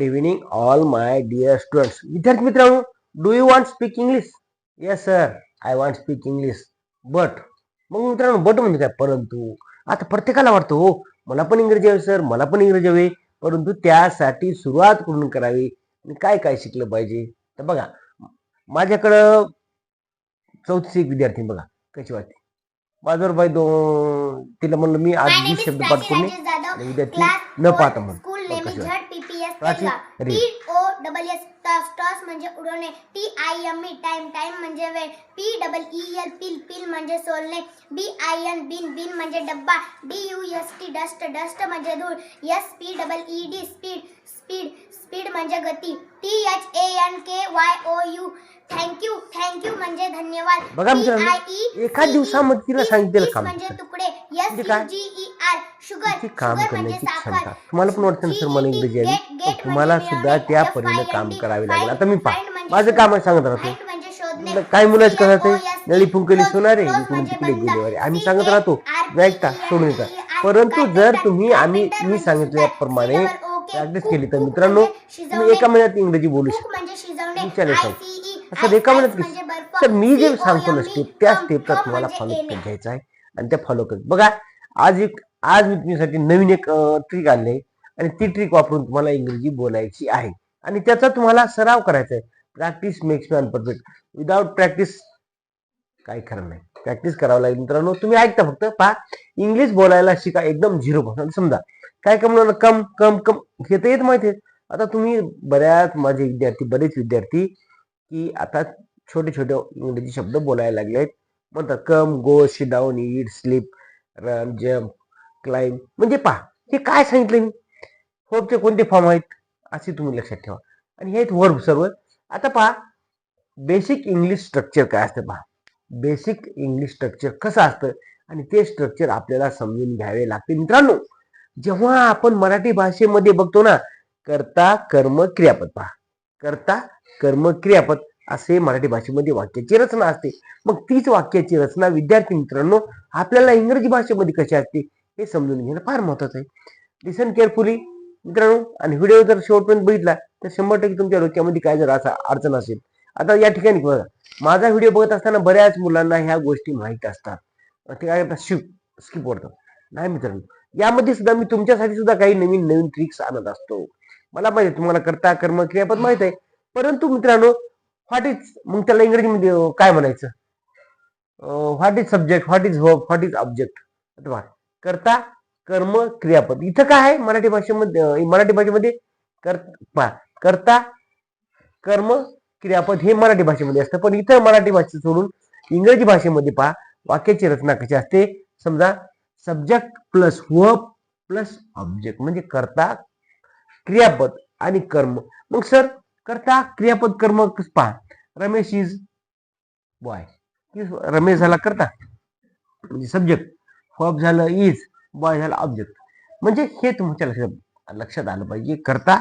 Good evening all my dear students विद्यार्थी मित्रांनो do you want speak English yes sir I want speak English but मग मित्रांनो but म्हणजे काय? परंतु आता प्रत्येकाला वाटतं हो मला पण इंग्रजी हवी सर मला पण इंग्रजी हवी. परंतु त्यासाठी सुरुवात कुठून करावी? आणि काय काय शिकलं पाहिजे? तर बघा माझ्याकडं चौथीचे एक विद्यार्थी बघा कशी वाटते? माझ्यावर बाई दोन तिला म्हणलं मी आज शब्द पाठ आणि विद्यार्थी न पाहता म्हणून is कशी वाटते. T O double S toss toss म्हणजे उडवणे. T I M E time time म्हणजे वेळ. P double E L peel peel म्हणजे सोलणे. B I N bin bin म्हणजे डब्बा. D U S T dust dust म्हणजे धूळ. S P double E D speed speed speed म्हणजे गती. T H A N K Y O U thank you thank you म्हणजे धन्यवाद. बघा मित्रांनो, T-I-E, एका दिवसामध्ये तिला सांगितलेलं तीस काम म्हणजे. तुकडे. एस म्हणजे काय? U G E R sugar ती काम शुगर म्हणजे करण्याची साखर. क्षमता तुम्हाला पण वाटतं ना सर मला इंग्रजी आली पण तुम्हाला म्हणजे सुद्धा मिळवणे. त्या F परीने I काम D, करावे find- लागेल. आता मी पहा. find म्हणजे माझं काम आहे सांगत राहतो. Find म्हणजे शोधणे. काय मुलाच T, नळी फुंकली सोनारे इकडून म्हणजे तिकडे. गेलेवारे आम्ही सांगत राहतो. R P ऐकता E सोडून E R परंतु जर तुम्ही आम्ही मी म्हणजे प्रॅक्टिस केली तर मित्रांनो म्हणजे तुम्ही शिजवणे. एका महिन्यात इंग्रजी बोलू शकता. म्हणजे E, असं ice- एका महिन्यात म्हणजे बर्फ. तर मी जे O सांगतो ना E, स्टेप त्या स्टेपला come तुम्हाला म्हणजे फॉलो येणे. घ्यायचा आहे आणि त्या फॉलो करत बघा आज एक आज मी तुमच्यासाठी नवीन एक ट्रिक आणले आणि ती ट्रिक वापरून तुम्हाला इंग्रजी बोलायची आहे. आणि त्याचा तुम्हाला सराव करायचा आहे. Practice makes man perfect without practice काही खरं नाही. प्रॅक्टिस करावं लागेल. मित्रांनो तुम्ही ऐकता फक्त पहा. इंग्लिश बोलायला शिका. एकदम झिरो पासून समजा काय कम म्हणलं कम कम कम. हे तर येत माहिती आहे. आता तुम्ही बऱ्याच माझे विद्यार्थी बरेच विद्यार्थी की आता छोटे छोटे इंग्रजी शब्द बोलायला लागले आहेत. म्हणतात come go she down eat sleep run jump climb म्हणजे पहा हे काय सांगितलं मी? होपचे कोणते फॉर्म आहेत? असे तुम्ही लक्षात ठेवा. आणि हे आहेत वर्ब सर्व. आता पहा बेसिक इंग्लिश स्ट्रक्चर काय असतं पहा. बेसिक इंग्लिश स्ट्रक्चर कसं असतं? आणि ते स्ट्रक्चर आपल्याला समजून घ्यावे लागते मित्रांनो जेव्हा आपण मराठी भाषेमध्ये बघतो ना करता कर्म क्रियापद पहा. करता कर्म क्रियापद असे मराठी भाषेमध्ये वाक्याची रचना असते. मग तीच वाक्याची रचना विद्यार्थी मित्रांनो आपल्याला इंग्रजी भाषेमध्ये कशी असते हे समजून घेणं फार महत्वाचं आहे. लिसन केअरफुली मित्रांनो. आणि व्हिडिओ जर शेवटपर्यंत बघितला तर शंभर टक्के तुमच्या डोक्यामध्ये काय जर असा अडचण असेल आता या ठिकाणी बघा. माझा व्हिडिओ बघत असताना बऱ्याच मुलांना ह्या गोष्टी माहीत असतात. ते काय करतात? शिव स्किप करतात. नाही मित्रांनो यामध्ये सुद्धा मी तुमच्यासाठी सुद्धा काही नवीन नवीन ट्रिक्स आणत असतो. मला माहिती तुम्हाला करता कर्म क्रियापद माहीत आहे. परंतु मित्रांनो व्हॉट इज मग त्याला इंग्रजीमध्ये काय म्हणायचं? What is subject what is hope what is object अथवा करता कर्म क्रियापद. इथं काय आहे? मराठी भाषेमध्ये मराठी भाषेमध्ये कर पहा. करता कर्म क्रियापद हे मराठी भाषेमध्ये असतं. पण इतर मराठी भाषे सोडून इंग्रजी भाषेमध्ये पहा वाक्याची रचना कशी असते? समजा subject plus V plus object म्हणजे करता क्रियापद आणि कर्म. मग सर करता क्रियापद कर्म पहा? रमेश इज बॉय रमेश झाला करता. म्हणजे सब्जेक्ट वर्ब झालं इज बॉय झालं ऑब्जेक्ट म्हणजे हे तुमच्या लक्षात लक्षात आलं पाहिजे. करता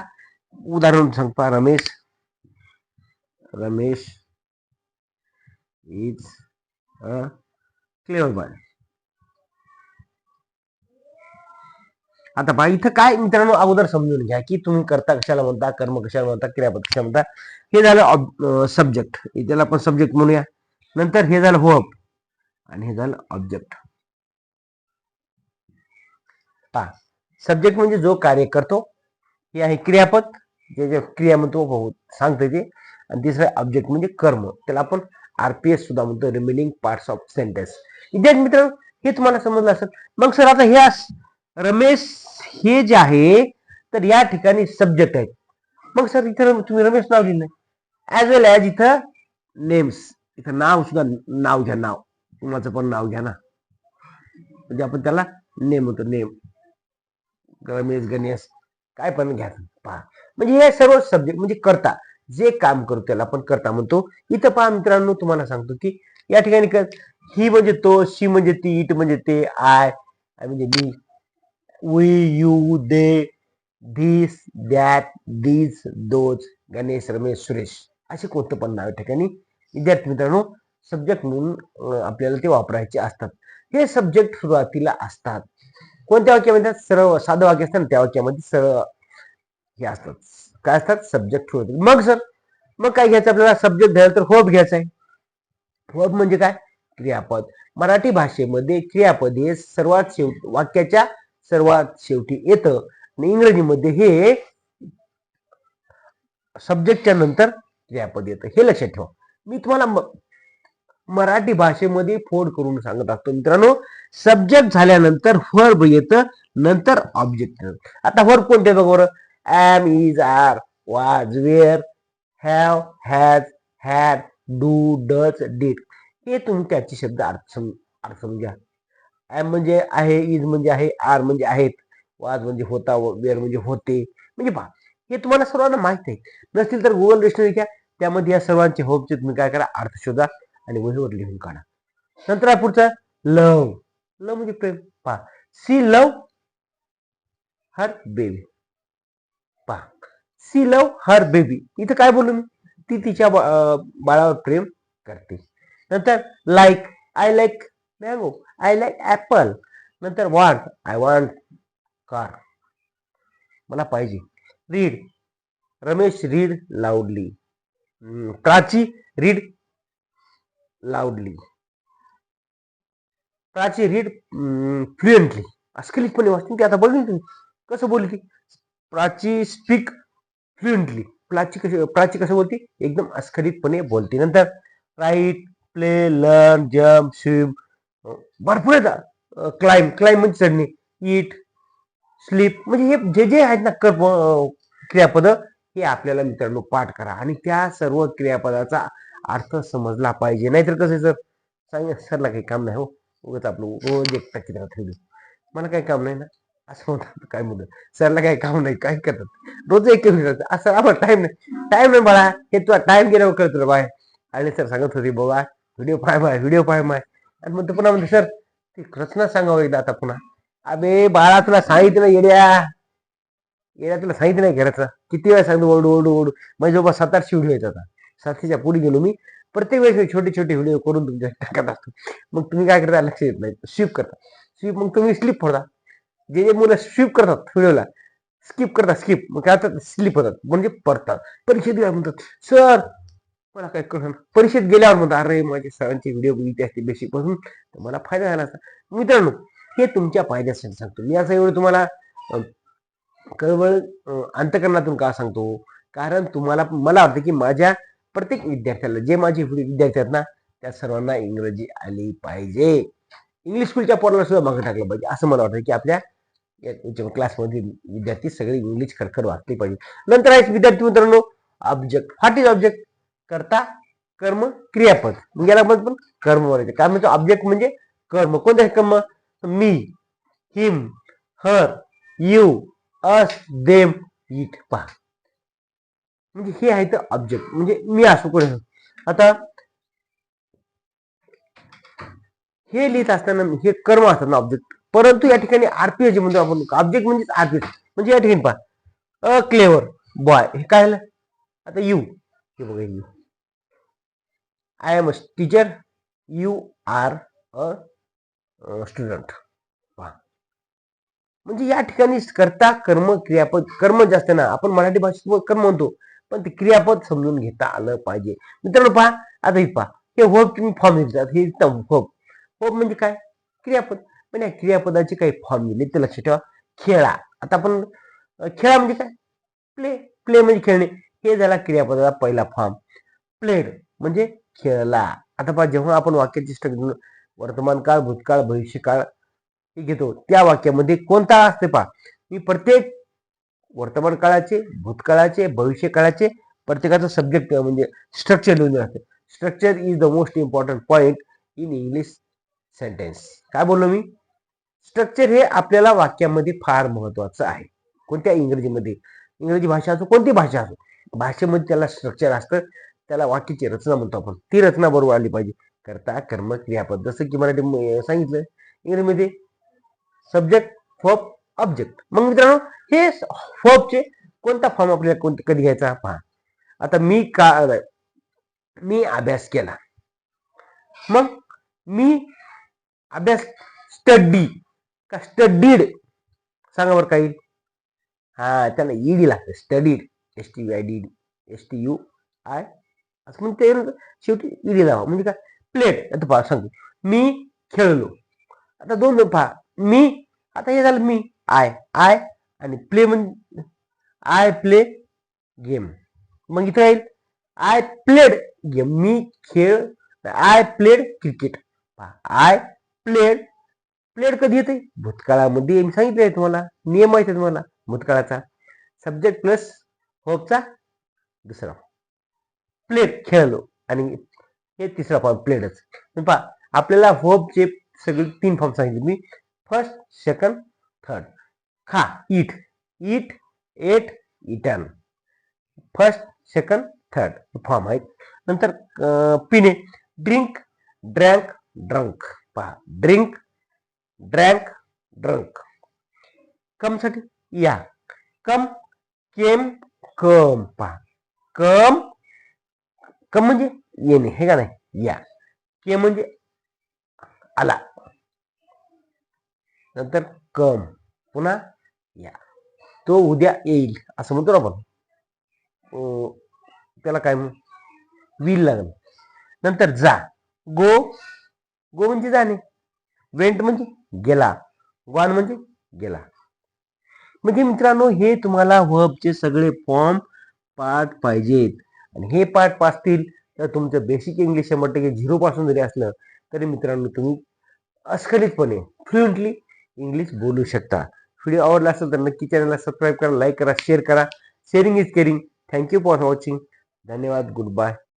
उदाहरण सांगता Ramesh. Ramesh is a clear boy आता पहा इथं काय मित्रांनो अगोदर समजून घ्या की तुम्ही करता कशाला म्हणता कर्म कशाला म्हणता क्रियापद कशाला म्हणता. हे झालं सब्जेक्ट त्याला आपण सब्जेक्ट म्हणूया. नंतर हे झालं होप आणि हे झालं ऑब्जेक्ट पहा सब्जेक्ट म्हणजे जो कार्य करतो हे आहे क्रियापद. जे जे क्रिया म्हणतो सांगते ते. आणि तिसरं ऑब्जेक्ट म्हणजे कर्म. त्याला आपण आरपीएस सुद्धा म्हणतो रिमेनिंग पार्ट्स ऑफ सेंटेन्स विद्यार्थी मित्र हे तुम्हाला समजलं असेल. मग सर आता हे रमेश हे जे आहे तर या ठिकाणी सब्जेक्ट आहेत. मग सर इथं तुम्ही रमेश नाव लिहिलं ऍज वेल ॲज इथं नेम्स इथं नाव सुद्धा नाव घ्या नाव. कुणाचं पण नाव घ्या ना. म्हणजे आपण त्याला नेम होतो नेम रमेश गणेश काय पण घ्या. पहा. म्हणजे हे सर्व सब्जेक्ट म्हणजे करता. जे काम करू त्याला आपण करता म्हणतो. इथं पहा मित्रांनो तुम्हाला सांगतो की या ठिकाणी कर- ही म्हणजे तो शी म्हणजे ती इट म्हणजे ते आय आय म्हणजे मी. We you they this that these those Ganesh Ramesh Suresh. असे कोणतं पण नाव या ठिकाणी. विद्यार्थी मित्रांनो सब्जेक्ट म्हणून आपल्याला ते वापरायचे असतात. हे सब्जेक्ट सुरुवातीला असतात. कोणत्या वाक्यामध्ये? सरळ साधं वाक्य असतं ना त्या वाक्यामध्ये सरळ हे असतात. काय असतात? सब्जेक्ट होते. मग सर मग काय घ्यायचं आपल्याला? सब्जेक्ट घ्यायला तर होप घ्यायचा आहे. होप म्हणजे काय? क्रियापद. मराठी भाषेमध्ये क्रियापद हे सर्वात शेवटी वाक्याच्या सर्वात शेवटी येतं. आणि इंग्रजीमध्ये हे सब्जेक्टच्या नंतर क्रियापद येतं. हे लक्षात ठेवा. मी तुम्हाला मराठी भाषेमध्ये फोड करून सांगत असतो मित्रांनो सब्जेक्ट झाल्यानंतर व्हर्ब येतं नंतर ऑब्जेक्ट आता व्हर्ब कोणते बघ बरं? Am is are was were have has had do does did हे तुम्ही त्याचे शब्द अर्थ सम अर्थ समजा ॲम म्हणजे आहे इज म्हणजे आहे आर म्हणजे आहेत वाज म्हणजे होता वेअर म्हणजे होते. म्हणजे पहा हे तुम्हाला सर्वांना माहीत आहे. नसतील तर गुगल डिक्शनरी घ्या. त्यामध्ये या सर्वांचे होपचे तुम्ही काय करा अर्थ शोधा आणि वहीवर लिहून काढा. नंतर पुढचं लव लव म्हणजे प्रेम. पहा सी लव हर बेबी पहा सी लव हर बेबी. इथं काय बोलू मी? ती तिच्या बा- बाळावर प्रेम करते. नंतर like I like mango I like apple नंतर वॉन्ट आय वॉन्ट कार मला पाहिजे. Read Ramesh read loudly Prachi read loudly Prachi read fluently अस्खलितपणे वाचते ती आता बोलली तुम्ही कसं बोलली ती? प्राची स्पीक फ्लुएंटली प्राची कशी प्राची कसं बोलते? एकदम अस्खलितपणे बोलते. नंतर write play learn jump swim भरपूर येतात क्लाइम क्लाइम म्हणजे चढणे इट स्लीप म्हणजे हे जे जे आहेत ना कर्म क्रियापद हे आपल्याला मित्रांनो पाठ करा. आणि त्या सर्व क्रियापदाचा अर्थ समजला पाहिजे. नाहीतर कसं आहे सर? सांग सरला काही काम नाही हो. उगाच आपलं रोज एक किती मला काही काम नाही ना? असं म्हणतात काय मुलं सरला काय काम नाही काय करतात? रोज एक करतात असं आम्हाला टाइम नाही. टाइम नाही बाळा. हे तुला टाइम गेल्यावर करतो रे बाय. आणि सर सांगत होते बाबा व्हिडिओ पाय माय व्हिडिओ पाय माय. आणि मग पुन्हा म्हणते सर ती रचना सांगावं एकदा आता पुन्हा. अबे बाळा तुला सांगितलं येड्या. येड्या तुला सांगितलं नाही घराचं. किती वेळा सांगतो ओरडू ओरडू ओरडू. म्हणजे जवळ सात आठशे व्हिडिओ येतात आता. सातशेच्या पुढे गेलो मी. प्रत्येक वेळेस छोटे छोटे व्हिडिओ करून तुमच्या टाकत असतो. मग तुम्ही काय करता? लक्ष येत नाही. स्वीप करता. स्वीप मग तुम्ही स्लिप फोडता जे जे मुलं स्वीप करतात व्हिडिओला स्किप करतात स्किप मग काय होतात? स्लिप होतात. म्हणजे पडतात परीक्षेत गेल्यावर म्हणतात सर मला काय कळ परीक्षेत गेल्यावर म्हणतात अरे माझे सरांचे व्हिडिओ बघितले असते बेसिकपासून तर मला फायदा झाला असता. मित्रांनो हे तुमच्या फायद्यासाठी सांगतो. मी असं एवढं तुम्हाला कळवळ अंतकरणातून का सांगतो? कारण तुम्हाला मला वाटतं की माझ्या प्रत्येक विद्यार्थ्याला जे माझे विद्यार्थी आहेत ना त्या सर्वांना इंग्रजी आली पाहिजे. इंग्लिश स्कूलच्या पोराला सुद्धा मागे टाकलं पाहिजे. असं मला वाटतं की आपल्या क्लासमध्ये विद्यार्थी सगळे इंग्लिश खरखर वाचले पाहिजे. नंतर आहे विद्यार्थी मित्रांनो ऑब्जेक्ट व्हॉट इज ऑब्जेक्ट करता कर्म क्रियापद. मग याला पण कर्म म्हणायचे. काय म्हणजे ऑब्जेक्ट म्हणजे कर्म. कोणते कर्म? मी him her you us them it पहा. म्हणजे हे आहे तर ऑब्जेक्ट म्हणजे मी असो कोण आता हे लिहित असताना हे कर्म असतात ना ऑब्जेक्ट परंतु या ठिकाणी आरपीएच म्हणतो आपण ऑब्जेक्ट म्हणजे आरपीएच म्हणजे या ठिकाणी पहा. अ क्लेवर बॉय हे काय झालं? आता यू हे बघा you I am a teacher you are a student पहा. म्हणजे या ठिकाणी करता कर्म क्रियापद कर्म जास्त ना आपण मराठी भाषेत कर्म म्हणतो पण ते क्रियापद समजून घेता आलं पाहिजे. मित्रांनो पहा. आता हे पहा. हे होप तुम्ही फॉर्म लिहितात हे होप होप म्हणजे काय? क्रियापद. पण या क्रियापदाचे काही फॉर्म दिले ते लक्षात ठेवा. खेळा. आता आपण खेळा म्हणजे काय? प्ले प्ले म्हणजे खेळणे. हे झाला क्रियापदाचा पहिला फॉर्म प्लेड म्हणजे खेळला. आता पहा जेव्हा आपण वाक्याची स्ट्रक्चर वर्तमान काळ भूतकाळ भविष्यकाळ हे घेतो त्या वाक्यामध्ये कोणता असते पहा? मी प्रत्येक वर्तमान काळाचे भूतकाळाचे भविष्य काळाचे प्रत्येकाचं सब्जेक्ट म्हणजे स्ट्रक्चर लिहून असते. Structure is the most important point in English sentence काय बोललो मी? स्ट्रक्चर हे आपल्याला वाक्यामध्ये फार महत्वाचं आहे. कोणत्या इंग्रजीमध्ये? इंग्रजी भाषा असो कोणती भाषा असो. भाषेमध्ये त्याला स्ट्रक्चर असतं. त्याला वाक्याची रचना म्हणतो आपण. ती रचना बरोबर आली पाहिजे. करता कर्म क्रियापद. जसं की मराठी सांगितलं इंग्रजीमध्ये सब्जेक्ट फॉप ऑब्जेक्ट मग मित्रांनो हे फॉपचे कोणता फॉर्म आपल्याला कोणता कधी घ्यायचा? पहा. आता मी का मी अभ्यास केला. मग मी अभ्यास स्टडी स्टडीड सांगा बरं काही. हा त्याला ईडी लागते. Studied S T I D S T U I असं म्हणजे ते शेवटी ईडी लावा. म्हणजे काय? प्लेट आता पहा सांगतो. मी खेळलो. आता दोन दोन पहा. मी आता हे झालं मी. आय आय आणि प्ले म्हणजे आय प्ले गेम मग इथं येईल आय प्लेड गेम मी खेळ I played cricket I played played कधी येते भूतकाळामध्ये मी सांगितले आहे तुम्हाला. नियम माहिती आहे तुम्हाला भूतकाळाचा. सब्जेक्ट प्लस होपचा दुसरा प्लेट खेळलो आणि हे तिसरा फॉर्म प्लेडच पहा आपल्याला होपचे सगळे तीन फॉर्म सांगितले मी. फर्स्ट सेकंड थर्ड खा eat eat ate eaten first second third form आहेत. नंतर पिणे. ड्रिंक ड्रँक ड्रंक पहा ड्रिंक ड्रँक ड्रंक कमसाठी या कम केम कम पा कम कम म्हणजे येणे हे का नाही? या के म्हणजे आला. नंतर कम पुन्हा या तो उद्या येईल. असं म्हणतो ना आपण. त्याला काय म्हणू? विल लागल. नंतर जा. गो गो म्हणजे जाणे. वेंट म्हणजे गेला. गॉन म्हणजे गेला. म्हणजे मित्रांनो हे तुम्हाला वर्बचे सगळे फॉर्म पाठ पाहिजेत. आणि हे पाठ पाचतील तर तुमचं बेसिक इंग्लिश शंभर टक्के झिरो पासून जरी असलं तरी मित्रांनो तुम्ही अस्खलितपणे फ्लुएंटली इंग्लिश बोलू शकता. व्हिडिओ आवडला असेल तर नक्की चॅनलला सबस्क्राईब करा लाईक करा शेअर करा. Sharing is caring thank you for watching धन्यवाद. Good bye